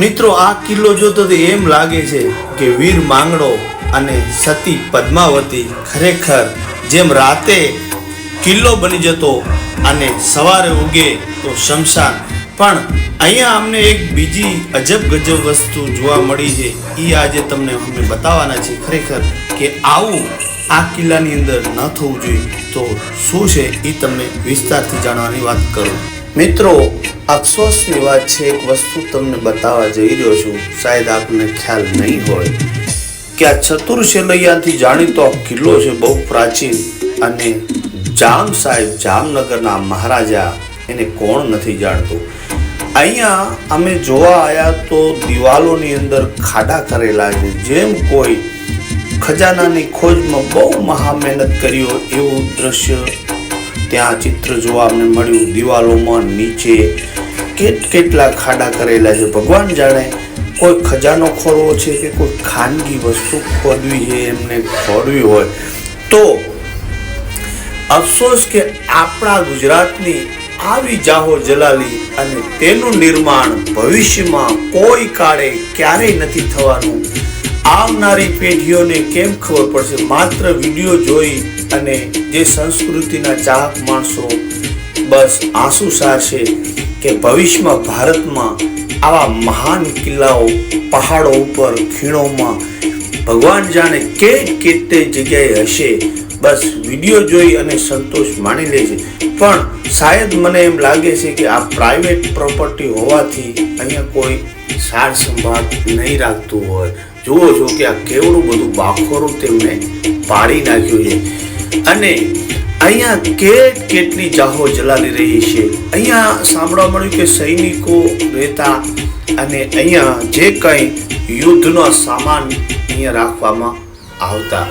મિત્રો, આ કિલ્લો જોતો તો એમ લાગે છે કે વીર માંગડો અને સતી પદ્માવતી ખરેખર જેમ રાતે કિલ્લો બની જતો અને સવારે ઉગે તો શમશાન. પણ અહીંયા અમને એક બીજી અજબ ગજબ વસ્તુ જોવા મળી છે. એ આજે તમને અમે બતાવવાના છે ખરેખર કે આવું આ કિલ્લાની અંદર ન થવું જોઈએ. તો શું છે એ તમને વિસ્તારથી જાણવાની વાત કરું. મિત્રો, અફસોસની વાત છે, એક વસ્તુ તમને બતાવવા જઈ રહ્યો છું. શાયદ આપને ખ્યાલ નહીં હોય કે આ ચતુરશેલૈયાથી જાણીતો કિલ્લો છે બહુ પ્રાચીન અને જામ સાહેબ જામનગરના મહારાજા એને કોણ નથી જાણતું. અહીંયા અમે જોવા આવ્યા તો દિવાલોની અંદર ખાડા કરેલા છે. જેમ કોઈ ખજાનાની ખોજમાં બહુ મહા મહેનત કર્યો એવું દ્રશ્ય ત્યાં ચિત્ર જોવા અમને મળ્યું, દિવાલોમાં નીચે કેટ કેટલા ખાડા કરેલા છે, ભગવાન જાણે. કોઈ ખજાનો ખોરવો છે કે કોઈ ખાનગી વસ્તુ ખોદવી છે, એમને ખોરવી હોય. તો અફસોસ કે આપણા ગુજરાતની આવી જાહો જલાલી અને તેનું નિર્માણ ભવિષ્યમાં કોઈ કાળે ક્યારેય નથી થવાનું. આવનારી પેઢીઓને કેમ ખબર પડશે? માત્ર વીડિયો જોઈ અને જે સંસ્કૃતિના ચાહક માણસો બસ આંસુ સારશે કે ભવિષ્યમાં ભારતમાં આવા મહાન કિલ્લાઓ, પહાડો ઉપર, ખીણોમાં ભગવાન જાણે કે કેટલી જગ્યાએ હશે? બસ વીડિયો જોઈ અને સંતોષ માણી લે છે પણ શાયદ મને એમ લાગે છે કે આ પ્રાઇવેટ પ્રોપર્ટી હોવાથી અહીંયા કોઈ સાર સંભાળ નહીં રાખતું હોય. જુઓ છો કે આ કેવડું બધું બાખોરું તેમને પાડી નાખ્યું છે. અને અહીંયા કેટ કેટલી જાહો જલાલી રહી છે. અહીંયા સાંભળવા મળ્યું કે સૈનિકો રહેતા અને અહીંયા જે કંઈ યુદ્ધનો સામાન અહીંયા રાખવામાં આવતા.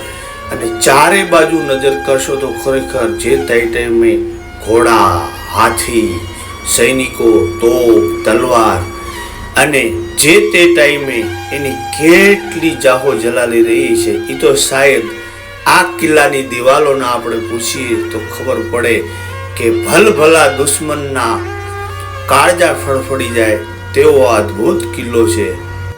અને ચારે બાજુ નજર કરશો તો ખરેખર જે તે ટાઈમે ઘોડા, હાથી, સૈનિકો, તોપ, તલવાર અને જે તે ટાઈમે એની કેટલી જાહો જલાલી રહી છે એ તો શાયદ આ કિલ્લાની દિવાલોના આપણે પૂછીએ તો ખબર પડે કે ભલભલા દુશ્મનના કાળજા ફળફડી જાય તેવો અદ્ભુત કિલ્લો છે.